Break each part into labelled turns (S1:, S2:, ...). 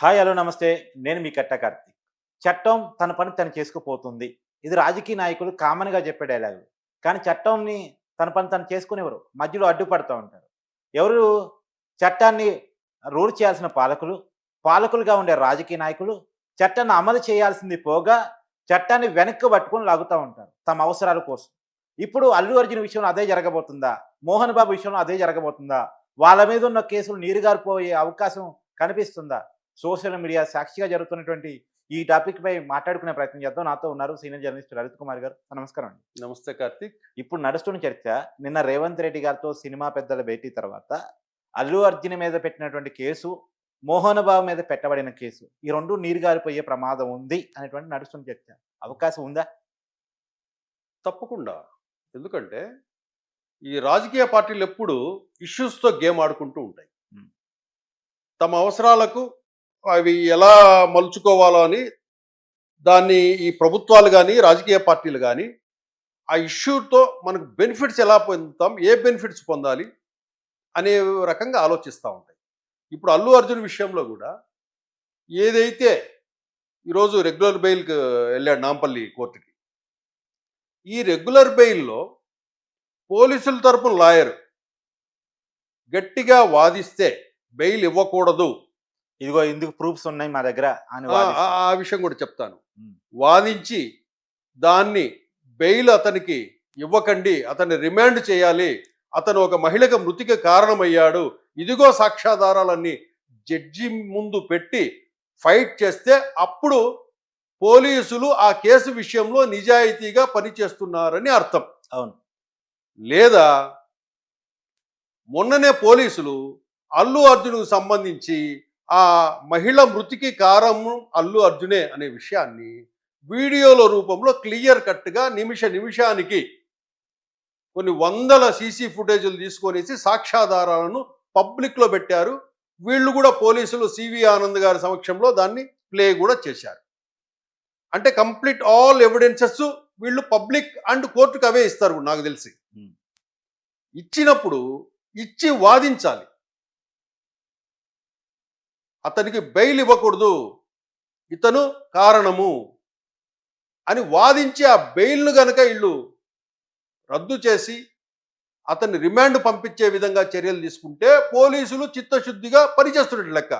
S1: Hi hello నమస్తే. నేను మీ కట్ట కార్తీక్. చట్టం తన పని తను చేసుకుపోతుంది. ఇది రాజకీయ నాయకులు కామన్గా చెప్పే డైలాగు. కానీ చట్టంని తన పని తను చేసుకునేవారు. మధ్యలో అడ్డుపడుతూ ఉంటారు. ఎవరు చట్టాన్ని రూల్ చేయాల్సిన పాలకులు? పాలకులుగా ఉండే రాజకీయ నాయకులు? చట్టాన్ని అమలు చేయాల్సింది పోగా చట్టాన్ని వెనక్కి పట్టుకొని లాగుతూ ఉంటారు. తమ అవసరాల కోసం. ఇప్పుడు అల్లు అర్జున్ విషయంలో అదే జరగబోతుందా? మోహన్ బాబు విషయంలో అదే జరగబోతుందా? వాళ్ళ మీద ఉన్న కేసులు నీరుగారిపోయే అవకాశం కనిపిస్తుందా? సోషల్ మీడియా సాక్షిగా జరుగుతున్నటువంటి ఈ టాపిక్ పై మాట్లాడుకునే ప్రయత్నం చేద్దాం. నాతో ఉన్నారు సీనియర్ జర్నలిస్ట్ లలిత్ కుమార్ గారు. నమస్కారం అండి.
S2: నమస్తే కార్తీక్.
S1: ఇప్పుడు నడుస్తున్న చర్చ నిన్న రేవంత్ రెడ్డి గారితో సినిమా పెద్దల భేటీ తర్వాత అల్లు అర్జున్ మీద పెట్టినటువంటి కేసు మోహన్ బాబు మీద పెట్టబడిన కేసు ఈ రెండు నీరుగారిపోయే ప్రమాదం ఉంది అనేటువంటి నడుస్తున్న చర్చ అవకాశం ఉందా?
S2: తప్పకుండా. ఎందుకంటే ఈ రాజకీయ పార్టీలు ఎప్పుడు ఇష్యూస్తో గేమ్ ఆడుకుంటూ ఉంటాయి. తమ అవసరాలకు అవి ఎలా మలుచుకోవాలో అని దాన్ని ఈ ప్రభుత్వాలు కానీ రాజకీయ పార్టీలు కానీ ఆ ఇష్యూతో మనకు బెనిఫిట్స్ ఎలా పొందుతాం ఏ బెనిఫిట్స్ పొందాలి అనే రకంగా ఆలోచిస్తూ ఉంటాయి. ఇప్పుడు అల్లు అర్జున్ విషయంలో కూడా ఏదైతే ఈరోజు రెగ్యులర్ బెయిల్కి వెళ్ళాడు నాంపల్లి కోర్టుకి ఈ రెగ్యులర్ బెయిల్లో పోలీసుల తరపున లాయర్ గట్టిగా వాదిస్తే బెయిల్ ఇవ్వకూడదు
S1: ఇదిగో ఇందుకు ప్రూఫ్స్ ఉన్నాయి మా దగ్గర అని
S2: ఆ-
S1: వాదిస్తారు.
S2: ఆ- ఆ విషయం కూడా చెప్తాను.
S1: ఉమ్.
S2: వాదించి దాన్ని బెయిల్ అతనికి ఇవ్వకండి అతన్ని రిమాండ్ చేయాలి. అతను ఒక మహిళకు మృతికి కారణమయ్యాడు. ఇదిగో సాక్ష్యాధారాలన్నీ జడ్జి ముందు పెట్టి ఫైట్ చేస్తే అప్పుడు పోలీసులు ఆ కేసు విషయంలో నిజాయితీగా పనిచేస్తున్నారని అర్థం.
S1: అవును.
S2: లేదా మొన్ననే పోలీసులు అల్లు అర్జున్కు సంబంధించి ఆ మహిళ మృతికి కారణము అల్లు అర్జునే అనే విషయాన్ని వీడియోల రూపంలో క్లియర్ కట్గా నిమిష నిమిషానికి కొన్ని వందల సీసీ ఫుటేజీలు తీసుకొనేసి సాక్ష్యాధారాలను పబ్లిక్లో పెట్టారు. వీళ్ళు కూడా పోలీసులు సివి ఆనంద్ గారి సమక్షంలో దాన్ని ప్లే కూడా చేశారు. అంటే కంప్లీట్ ఆల్ ఎవిడెన్సెస్ వీళ్ళు పబ్లిక్ అండ్ కోర్టుకు అవే ఇస్తారు నాకు తెలిసి. ఇచ్చినప్పుడు ఇచ్చి వాదించాలి. అతనికి బెయిల్ ఇవ్వకూడదు. ఇతను కారణము. అని వాదించి ఆ బెయిల్ను గనక ఇళ్ళు రద్దు చేసి అతన్ని రిమాండ్ పంపించే విధంగా చర్యలు తీసుకుంటే పోలీసులు చిత్తశుద్ధిగా పనిచేస్తున్నట్టు లెక్క.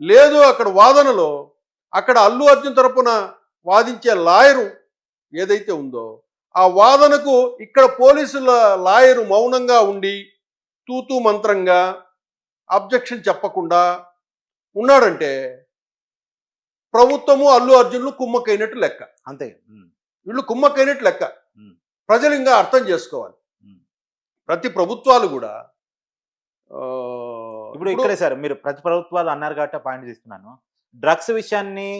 S2: లేదు అక్కడ వాదనలో అక్కడ అల్లు అర్జున్ తరపున వాదించే లాయరు ఏదైతే ఉందో ఆ వాదనకు ఇక్కడ పోలీసుల లాయరు మౌనంగా ఉండి తూతూ మంత్రంగా అబ్జెక్షన్ చెప్పకుండా ఉన్నాడంటే ప్రభుత్వము అల్లు అర్జున్లు కుమ్మకైనట్టు లెక్క.
S1: అంతే.
S2: వీళ్ళు కుమ్మకైనట్టు లెక్క. ప్రజలు ఇంకా అర్థం చేసుకోవాలి. ప్రతి ప్రభుత్వాలు కూడా
S1: ఇప్పుడు ఇక్కడే సార్ మీరు ప్రతి ప్రభుత్వాలు అన్నారు కాబట్టి పాయింట్ తీసుకున్నాను. డ్రగ్స్ విషయాన్ని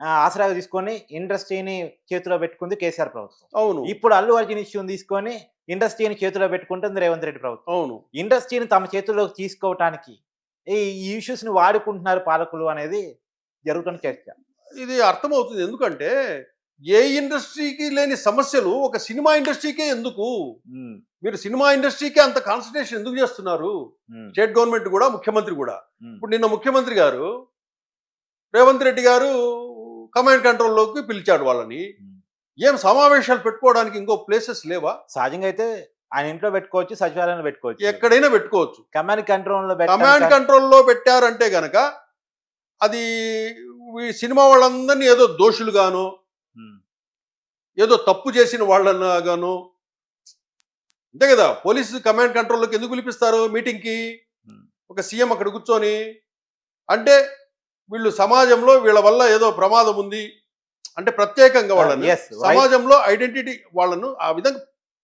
S1: ఆసరాగా తీసుకొని ఇండస్ట్రీని చేతిలో పెట్టుకుంది కేసీఆర్ ప్రభుత్వం.
S2: అవును.
S1: ఇప్పుడు అల్లు అర్జున్ ఇష్యూని తీసుకొని ఇండస్ట్రీని చేతిలో పెట్టుకుంటుంది రేవంత్ రెడ్డి ప్రభుత్వం.
S2: అవును.
S1: ఇండస్ట్రీని తమ చేతుల్లోకి తీసుకోవటానికి ఈ ఇష్యూస్ని వాడుకుంటున్నారు పాలకులు అనేది జరుగుతున్న చర్చ.
S2: ఇది అర్థమవుతుంది. ఎందుకంటే ఏ ఇండస్ట్రీకి లేని సమస్యలు ఒక సినిమా ఇండస్ట్రీకే ఎందుకు? మీరు సినిమా ఇండస్ట్రీకే అంత కాన్సన్ట్రేషన్ ఎందుకు చేస్తున్నారు? స్టేట్ గవర్నమెంట్ కూడా ముఖ్యమంత్రి కూడా. ఇప్పుడు నిన్న ముఖ్యమంత్రి గారు రేవంత్ రెడ్డి గారు కమాండ్ కంట్రోల్లోకి పిలిచాడు వాళ్ళని. ఏం సమావేశాలు పెట్టుకోవడానికి ఇంకో ప్లేసెస్ లేవా?
S1: సహజంగా అయితే ఆయన ఇంట్లో పెట్టుకోవచ్చు సచివాలయంలో పెట్టుకోవచ్చు
S2: ఎక్కడైనా పెట్టుకోవచ్చు
S1: కమాండ్ కంట్రోల్లో
S2: కమాండ్
S1: పెట్టాలి
S2: కంట్రోల్లో పెట్టారంటే గనక అది ఈ సినిమా వాళ్ళందరినీ ఏదో దోషులుగానో ఏదో తప్పు చేసిన వాళ్ళగానో అంతే కదా పోలీసు కమాండ్ కంట్రోల్లోకి ఎందుకు పిలిపిస్తారు మీటింగ్కి. ఒక సీఎం అక్కడ కూర్చొని అంటే వీళ్ళు సమాజంలో వీళ్ళ వల్ల ఏదో ప్రమాదం ఉంది అంటే ప్రత్యేకంగా వాళ్ళని. సమాజంలో ఐడెంటిటీ వాళ్ళను ఆ విధంగా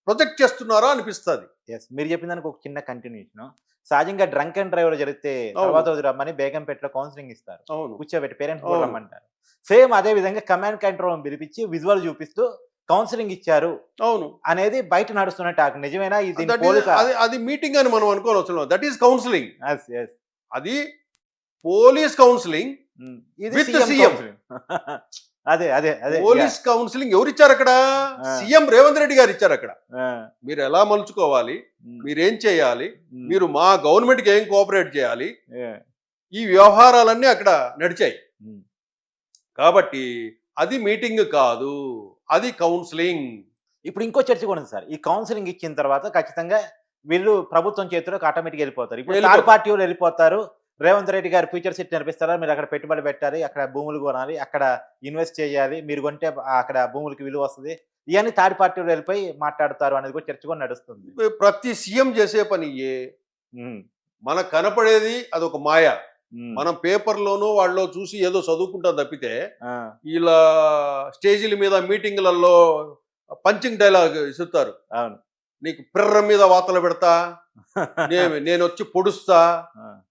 S2: ప్రొజెక్ట్ చేస్తున్నారా అనిపిస్తుంది.
S1: ఎస్ మీరు చెప్పిన దానికి ఒక చిన్న కంటిన్యూషన్ సహజంగా డ్రంక్ అండ్ డ్రైవర్ జరిగితే. తర్వాత రోజు రమ్మని బేగంపేటలో కౌన్సిలింగ్ ఇస్తారు.
S2: అవును.
S1: కూర్చోబెట్టి పేరెంట్స్. రమ్మంటారు. సేమ్ అదే విధంగా కమాండ్ కంట్రోల్ పిలిపించి విజువల్ చూపిస్తూ కౌన్సిలింగ్ ఇచ్చారు
S2: అవును.
S1: అనేది బయట నడుస్తున్న టాక్ నిజమేనా? ఇది
S2: అది మీటింగ్ అని మనం అనుకోవచ్చు దట్ ఈస్ కౌన్సిలింగ్. అది పోలీస్ కౌన్సిలింగ్
S1: Mm. ఇది అదే అదే అదే
S2: పోలీస్ కౌన్సిలింగ్ ఎవరు ఇచ్చారు అక్కడ. సీఎం రేవంత్ రెడ్డి గారు ఇచ్చారు అక్కడ. మీరు ఎలా మలుచుకోవాలి. మీరేం చేయాలి. మీరు మా గవర్నమెంట్కి ఏం కోఆపరేట్ చేయాలి. ఈ వ్యవహారాలన్నీ అక్కడ నడిచాయి. కాబట్టి అది మీటింగ్ కాదు అది కౌన్సిలింగ్
S1: ఇప్పుడు ఇంకో చర్చ కూడా ఉంది సార్ ఈ కౌన్సిలింగ్ ఇచ్చిన తర్వాత ఖచ్చితంగా వీళ్ళు ప్రభుత్వం చేతిలోకి ఆటోమేటిక్ వెళ్ళిపోతారు ఇప్పుడు థర్డ్. పార్టీ వాళ్ళు వెళ్ళిపోతారు రేవంత్ రెడ్డి గారు ఫ్యూచర్ సిటీ నడిపిస్తారా? మీరు అక్కడ పెట్టుబడి పెట్టాలి అక్కడ భూములు కొనాలి అక్కడ ఇన్వెస్ట్ చేయాలి మీరు కొంటే అక్కడ భూములకి విలువ వస్తుంది. ఇవన్నీ థర్డ్ పార్టీ వాళ్ళు వెళ్ళిపోయి మాట్లాడతారు అనేది కూడా చర్చ కూడా నడుస్తుంది.
S2: ప్రతి సీఎం చేసే పని మనకు కనపడేది అదొక మాయ. మనం పేపర్లోనూ వాళ్ళలో చూసి ఏదో చదువుకుంటాం తప్పితే ఇలా స్టేజీల మీద మీటింగ్లలో పంచింగ్ డైలాగ్ ఇస్తారు.
S1: అవును.
S2: నీకు పిర్ర మీద వాతలు పెడతా నేను నేను వచ్చి పొడుస్తా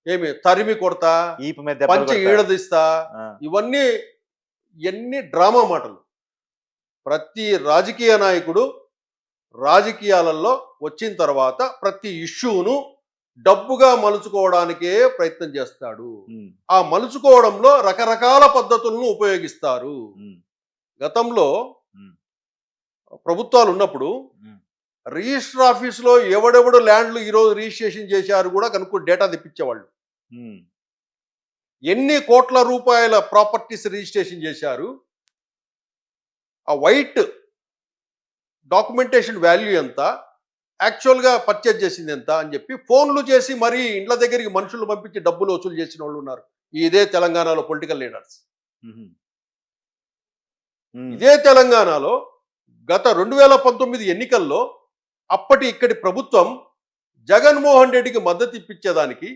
S2: ఏమి తరిమి కొడతా పంచి. ఈడదీస్తా. ఇవన్నీ ఎన్ని డ్రామా మాటలు. ప్రతి రాజకీయ నాయకుడు రాజకీయాలలో వచ్చిన తర్వాత ప్రతి ఇష్యూను డబ్బుగా మలుచుకోవడానికే ప్రయత్నం చేస్తాడు. ఆ మలుచుకోవడంలో రకరకాల పద్ధతులను ఉపయోగిస్తారు. గతంలో. ప్రభుత్వాలు ఉన్నప్పుడు. రిజిస్టర్ ఆఫీసులో ఎవడెవడు ల్యాండ్లు ఈరోజు రిజిస్ట్రేషన్ చేశారు కూడా కనుక్కో డేటా తెప్పించేవాళ్ళు. ఎన్ని కోట్ల రూపాయల ప్రాపర్టీస్ రిజిస్ట్రేషన్ చేశారు? ఆ వైట్ డాక్యుమెంటేషన్ వాల్యూ ఎంత? యాక్చువల్గా పర్చేజ్ చేసింది ఎంత అని చెప్పి ఫోన్లు చేసి మరీ ఇండ్ల దగ్గరికి మనుషులు పంపించి డబ్బులు వసూలు చేసిన వాళ్ళు ఉన్నారు. ఇదే తెలంగాణలో పొలిటికల్ లీడర్స్. ఇదే తెలంగాణలో గత రెండు వేల పంతొమ్మిది ఎన్నికల్లో అప్పటి ఇక్కడి ప్రభుత్వం జగన్మోహన్ రెడ్డికి మద్దతు ఇప్పించేదానికి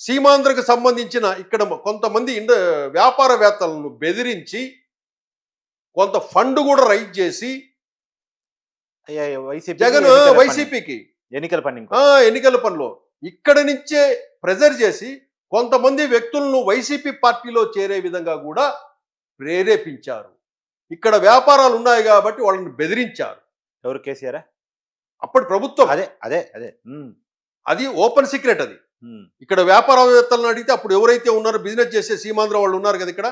S2: సీమాంధ్రకు సంబంధించిన ఇక్కడ కొంతమంది ఇండ వ్యాపారవేత్తలను బెదిరించి కొంత ఫండ్ కూడా రైజ్ చేసి
S1: అయ్యా, వైసీపీ
S2: జగన్. వైసీపీకి
S1: ఎన్నికల పని
S2: ఎన్నికల పనిలో ఇక్కడి నుంచే ప్రెజర్ చేసి కొంతమంది వ్యక్తులను వైసీపీ పార్టీలో చేరే విధంగా కూడా ప్రేరేపించారు. ఇక్కడ వ్యాపారాలు ఉన్నాయి కాబట్టి వాళ్ళని బెదిరించారు.
S1: ఎవరు కేసీఆర్?
S2: అప్పటి ప్రభుత్వం.
S1: అదే అదే అదే.
S2: అది ఓపెన్ సీక్రెట్ అది. ఇక్కడ వ్యాపారవేత్తలను అడిగితే అప్పుడు ఎవరైతే ఉన్నారో బిజినెస్ చేసే సీమాంధ్ర వాళ్ళు ఉన్నారు కదా ఇక్కడ.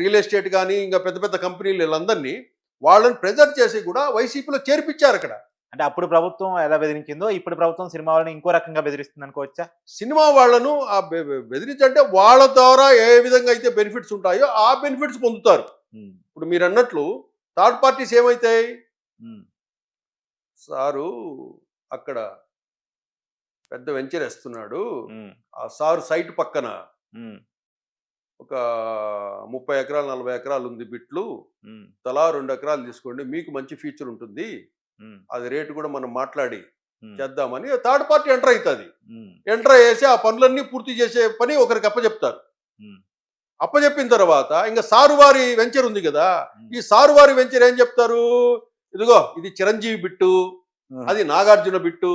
S2: రియల్ ఎస్టేట్ కానీ ఇంకా పెద్ద పెద్ద కంపెనీలు వీళ్ళందరినీ వాళ్ళని ప్రెజర్ చేసి కూడా వైసీపీలో చేర్పించారు అక్కడ.
S1: అంటే అప్పుడు ప్రభుత్వం ఎలా బెదిరించిందో ఇప్పుడు ప్రభుత్వం సినిమా వాళ్ళని ఇంకో రకంగా బెదిరిస్తుంది అనుకోవచ్చా?
S2: సినిమా వాళ్ళను బెదిరించంటే వాళ్ళ ద్వారా ఏ విధంగా అయితే బెనిఫిట్స్ ఉంటాయో ఆ బెనిఫిట్స్ పొందుతారు. ఇప్పుడు మీరు అన్నట్లు థర్డ్ పార్టీస్ ఏమైతాయి? సారు అక్కడ పెద్ద వెంచర్ వేస్తున్నాడు ఆ సారు సైట్ పక్కన ఒక ముప్పై ఎకరాలు నలభై ఎకరాలు ఉంది బిట్లు. తలా రెండు ఎకరాలు తీసుకోండి మీకు మంచి ఫీచర్ ఉంటుంది. అది రేటు కూడా మనం మాట్లాడి చేద్దామని థర్డ్ పార్టీ ఎంటర్ అవుతుంది ఎంటర్ అయ్యేసి ఆ పనులన్నీ పూర్తి చేసే పని ఒకరికి అప్పచెప్తారు అప్పచెప్పిన తర్వాత ఇంకా సారువారి వెంచర్ ఉంది కదా ఈ సారువారి వెంచర్ ఏం చెప్తారు? ఇదిగో ఇది చిరంజీవి బిట్టు అది నాగార్జున బిట్టు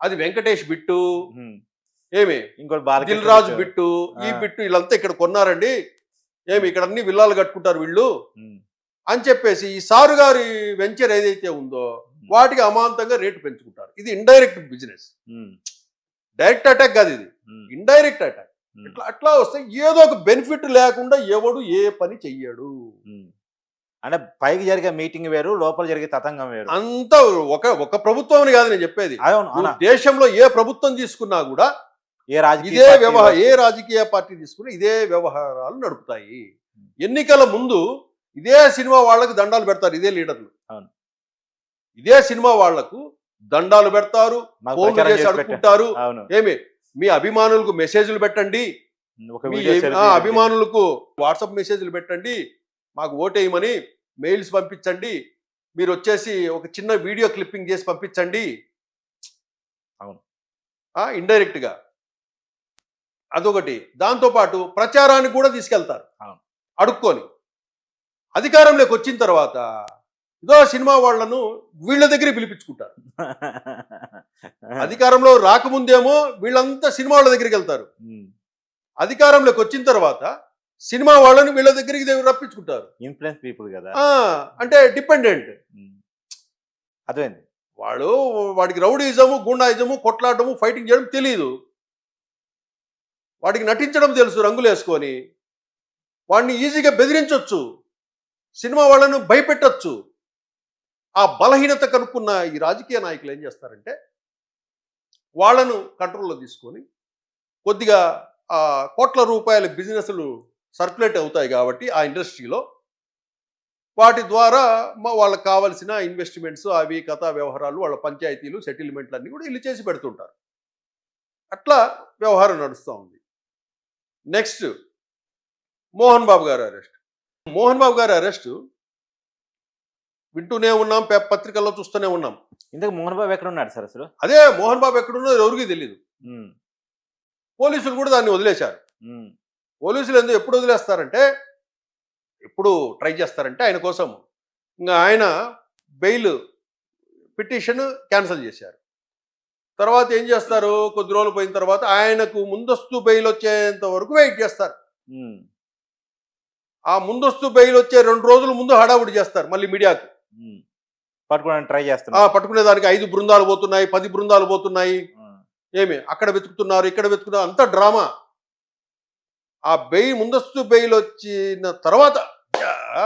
S2: అది వెంకటేష్ బిట్టు. ఏమి?
S1: ఇంకోటి
S2: దిల్ రాజు
S1: బిట్టు.
S2: ఈ. బిట్టు వీళ్ళంతా ఇక్కడ కొన్నారండి. ఏమి ఇక్కడ అన్ని విల్లాలు కట్టుకుంటారు వీళ్ళు. అని చెప్పేసి ఈ సారు గారి వెంచర్ ఏదైతే ఉందో వాటికి అమాంతంగా రేటు పెంచుకుంటారు. ఇది ఇండైరెక్ట్ బిజినెస్. డైరెక్ట్ అటాక్ కాదు ఇది. Indirect attack. ఇట్లా అట్లా వస్తే ఏదో ఒక బెనిఫిట్ లేకుండా ఎవడు ఏ పని చెయ్యడు.
S1: అంటే పైకి జరిగే మీటింగ్ వేరు లోపల జరిగే తతంగం వేరు.
S2: అంతా ఒక ఒక ప్రభుత్వం కాదు నేను చెప్పేది.
S1: అవును
S2: దేశంలో ఏ ప్రభుత్వం తీసుకున్నా కూడా
S1: ఏ రాజకీయ
S2: ఇదే వ్యవహార ఏ. రాజకీయ పార్టీ తీసుకున్నా ఇదే వ్యవహారాలు నడుపుతాయి. ఎన్నికల ముందు ఇదే సినిమా వాళ్ళకి దండాలు పెడతారు ఇదే లీడర్లు.
S1: అవును.
S2: ఇదే సినిమా వాళ్ళకు దండాలు పెడతారు ఫోన్లు చేసి
S1: అవును.
S2: ఏమి? మీ అభిమానులకు మెసేజ్లు పెట్టండి. అభిమానులకు వాట్సాప్ మెసేజ్లు పెట్టండి. మాకు ఓటేయమని మెయిల్స్ పంపించండి. మీరు వచ్చేసి ఒక చిన్న వీడియో క్లిప్పింగ్ చేసి పంపించండి.
S1: అవును.
S2: ఇండైరెక్ట్గా అదొకటి. దాంతోపాటు ప్రచారానికి కూడా తీసుకెళ్తారు. అడుక్కొని. అధికారంలోకి వచ్చిన తర్వాత ఇదో సినిమా వాళ్ళను వీళ్ళ దగ్గరే పిలిపించుకుంటారు. అధికారంలో రాకముందేమో వీళ్ళంతా సినిమా వాళ్ళ దగ్గరికి వెళ్తారు. అధికారంలోకి వచ్చిన తర్వాత సినిమా వాళ్ళని వీళ్ళ దగ్గరికి రప్పించుకుంటారు.
S1: ఇన్ఫ్లుయెన్స్ పీపుల్ కదా.
S2: అంటే డిపెండెంట్.
S1: అర్థమైంది.
S2: వాడు వాడికి రౌడీజము గుండాయిజము కొట్లాడము ఫైటింగ్ చేయడం తెలియదు వాడికి నటించడం తెలుసు రంగులు వేసుకొని వాడిని ఈజీగా బెదిరించవచ్చు సినిమా వాళ్ళను భయపెట్టచ్చు. ఆ బలహీనత కనుక్కున్న ఈ రాజకీయ నాయకులు ఏం చేస్తారంటే వాళ్ళను కంట్రోల్లో తీసుకొని కొద్దిగా ఆ కోట్ల రూపాయల బిజినెస్లు సర్క్యులేట్ అవుతాయి కాబట్టి ఆ ఇండస్ట్రీలో వాటి ద్వారా మా వాళ్ళకి కావాల్సిన ఇన్వెస్ట్మెంట్స్ అవి కథా వ్యవహారాలు వాళ్ళ పంచాయతీలు సెటిల్మెంట్లు అన్నీ కూడా వీళ్ళు చేసి పెడుతుంటారు. అట్లా వ్యవహారం నడుస్తూ ఉంది. నెక్స్ట్ మోహన్ బాబు గారు అరెస్ట్ మోహన్ బాబు గారి అరెస్ట్ వింటూనే ఉన్నాం పత్రికల్లో చూస్తూనే ఉన్నాం.
S1: ఇంతకు మోహన్ బాబు ఎక్కడ ఉన్నాడు సార్ అసలు?
S2: అదే మోహన్ బాబు ఎక్కడున్నదో ఎవరికీ తెలియదు పోలీసులు కూడా దాన్ని వదిలేశారు. పోలీసులు ఎందుకు ఎప్పుడు వదిలేస్తారంటే ఎప్పుడు ట్రై చేస్తారంటే ఆయన కోసం ఇంకా ఆయన బెయిల్ పిటిషన్ క్యాన్సిల్ చేశారు. తర్వాత ఏం చేస్తారు? కొద్ది రోజులు పోయిన తర్వాత ఆయనకు ముందస్తు బెయిల్ వచ్చేంత వరకు వెయిట్ చేస్తారు. ఆ ముందస్తు బెయిల్ వచ్చే రెండు రోజుల ముందు హడావుడి చేస్తారు మళ్ళీ మీడియాకు.
S1: పట్టుకోవడానికి ట్రై
S2: ఆ
S1: చేస్తున్నా
S2: పట్టుకునే దానికి ఐదు బృందాలు పోతున్నాయి పది బృందాలు పోతున్నాయి. ఏమి? అక్కడ వెతుకుతున్నారు ఇక్కడ వెతుకుతున్నారు అంతా డ్రామా. ఆ బెయిల్ ముందస్తు బెయిల్ వచ్చిన తర్వాత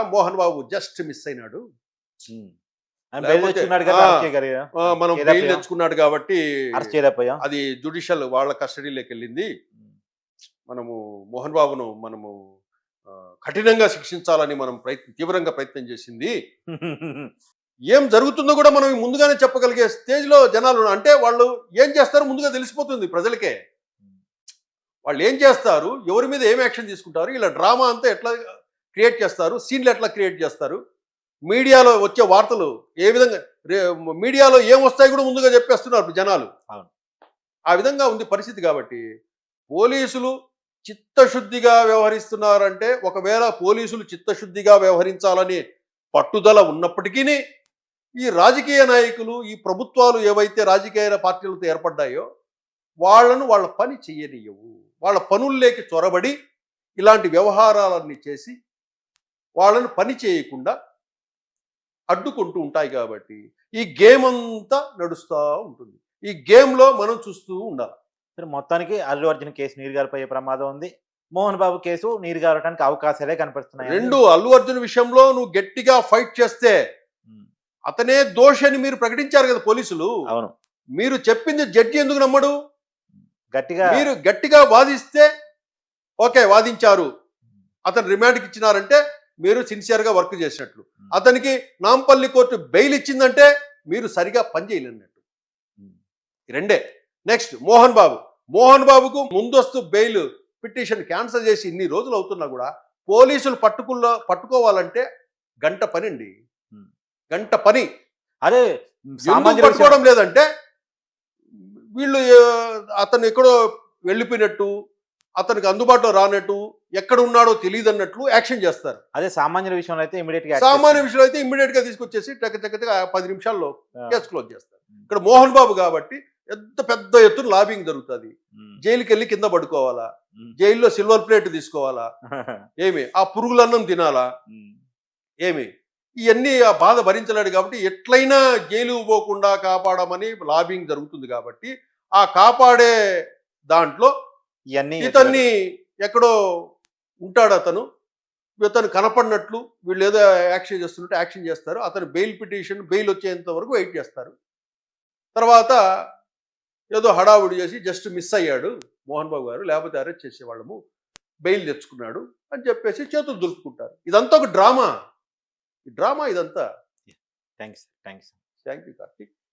S2: మోహన్ బాబు జస్ట్ మిస్ అయినాడు. మనం బెయిల్. తెచ్చుకున్నాడు కాబట్టి అది జుడిషియల్ వాళ్ళ కస్టడీలోకి వెళ్ళింది మనము మోహన్ బాబును మనము కఠినంగా శిక్షించాలని మనం ప్రయత్నం తీవ్రంగా ప్రయత్నం చేసింది. ఏం జరుగుతుందో కూడా మనం ముందుగానే చెప్పగలిగే స్టేజ్లో జనాలు ఉన్నారు. అంటే వాళ్ళు ఏం చేస్తారో ముందుగా తెలిసిపోతుంది ప్రజలకే. వాళ్ళు ఏం చేస్తారు? ఎవరి మీద ఏం యాక్షన్ తీసుకుంటారు? ఇలా డ్రామా అంతా ఎట్లా క్రియేట్ చేస్తారు? సీన్లు ఎట్లా క్రియేట్ చేస్తారు? మీడియాలో వచ్చే వార్తలు ఏ విధంగా మీడియాలో ఏం వస్తాయి కూడా ముందుగా చెప్పేస్తున్నారు జనాలు. ఆ విధంగా ఉంది పరిస్థితి కాబట్టి పోలీసులు చిత్తశుద్ధిగా వ్యవహరిస్తున్నారంటే ఒకవేళ పోలీసులు చిత్తశుద్ధిగా వ్యవహరించాలని పట్టుదల ఉన్నప్పటికీ ఈ రాజకీయ నాయకులు ఈ ప్రభుత్వాలు ఏవైతే రాజకీయ పార్టీలతో ఏర్పడ్డాయో వాళ్ళను వాళ్ళ పని చెయ్యనియవు వాళ్ళ పనుల్లోకి చొరబడి ఇలాంటి వ్యవహారాలన్నీ చేసి వాళ్ళను పని చేయకుండా అడ్డుకుంటూ ఉంటాయి కాబట్టి ఈ గేమ్ అంతా నడుస్తూ ఉంటుంది. ఈ గేమ్లో మనం చూస్తూ ఉండాలి.
S1: సరే మొత్తానికి అల్లు అర్జున్ కేసు నీరు గారిపోయే ప్రమాదం ఉంది. మోహన్ బాబు కేసు నీరు గారటానికి అవకాశాలే కనిపిస్తున్నాయి.
S2: రెండు అల్లు అర్జున్ విషయంలో నువ్వు గట్టిగా ఫైట్ చేస్తే అతనే దోషి అని మీరు ప్రకటించారు కదా పోలీసులు.
S1: అవును.
S2: మీరు చెప్పింది జడ్జి ఎందుకు నమ్మడు?
S1: గట్టిగా
S2: మీరు గట్టిగా వాదిస్తే ఓకే వాదించారు. అతను రిమాండ్కి ఇచ్చినారంటే మీరు సిన్సియర్గా వర్క్ చేసినట్లు. అతనికి నాంపల్లి కోర్టు బెయిల్ ఇచ్చిందంటే మీరు సరిగా పని చేయలేనట్టు. రెండే. నెక్స్ట్ మోహన్ బాబు. మోహన్ బాబుకు ముందస్తు బెయిల్ పిటిషన్ క్యాన్సిల్ చేసి ఇన్ని రోజులు అవుతున్నా కూడా పోలీసులు పట్టుకుల్లో పట్టుకోవాలంటే గంట పని అండి. గంట పని.
S1: అదే
S2: పట్టుకోవడం లేదంటే వీళ్ళు అతను ఎక్కడో వెళ్ళిపోయినట్టు అతనికి అందుబాటులో రానట్టు ఎక్కడ ఉన్నాడో తెలియదు అన్నట్లు యాక్షన్ చేస్తారు.
S1: అదే సామాన్యుల విషయంలో అయితే ఇమీడియట్గా
S2: సామాన్య విషయంలో అయితే ఇమ్మీడియట్గా తీసుకొచ్చేసి టక టక టక పది నిమిషాల్లో కేసు క్లోజ్ చేస్తారు. ఇక్కడ మోహన్ బాబు కాబట్టి ఎంత పెద్ద ఎత్తున లాబింగ్ జరుగుతుంది. జైలుకి వెళ్ళి కింద పడుకోవాలా? జైల్లో సిల్వర్ ప్లేట్ తీసుకోవాలా? ఏమి? ఆ పురుగులన్నం తినాలా? ఏమి? ఇవన్నీ ఆ బాధ భరించలేడు కాబట్టి ఎట్లయినా జైలు పోకుండా కాపాడమని లాబింగ్ జరుగుతుంది కాబట్టి ఆ కాపాడే దాంట్లో ఇతన్ని ఎక్కడో ఉంటాడు అతను. ఇతను కనపడినట్లు వీళ్ళు ఏదో యాక్షన్ చేస్తున్నట్టు యాక్షన్ చేస్తారు. అతను బెయిల్ పిటిషన్ బెయిల్ వచ్చేంత వరకు వెయిట్ చేస్తారు. తర్వాత ఏదో హడావుడి చేసి జస్ట్ మిస్ అయ్యాడు మోహన్ బాబు గారు లేకపోతే అరెస్ట్ చేసేవాళ్ళము. బెయిల్ తెచ్చుకున్నాడు అని చెప్పేసి చేతులు దులుపుకుంటారు. ఇదంతా ఒక డ్రామా. డ్రామా ఇదంతా.
S1: Thanks thanks
S2: thank you Karthik.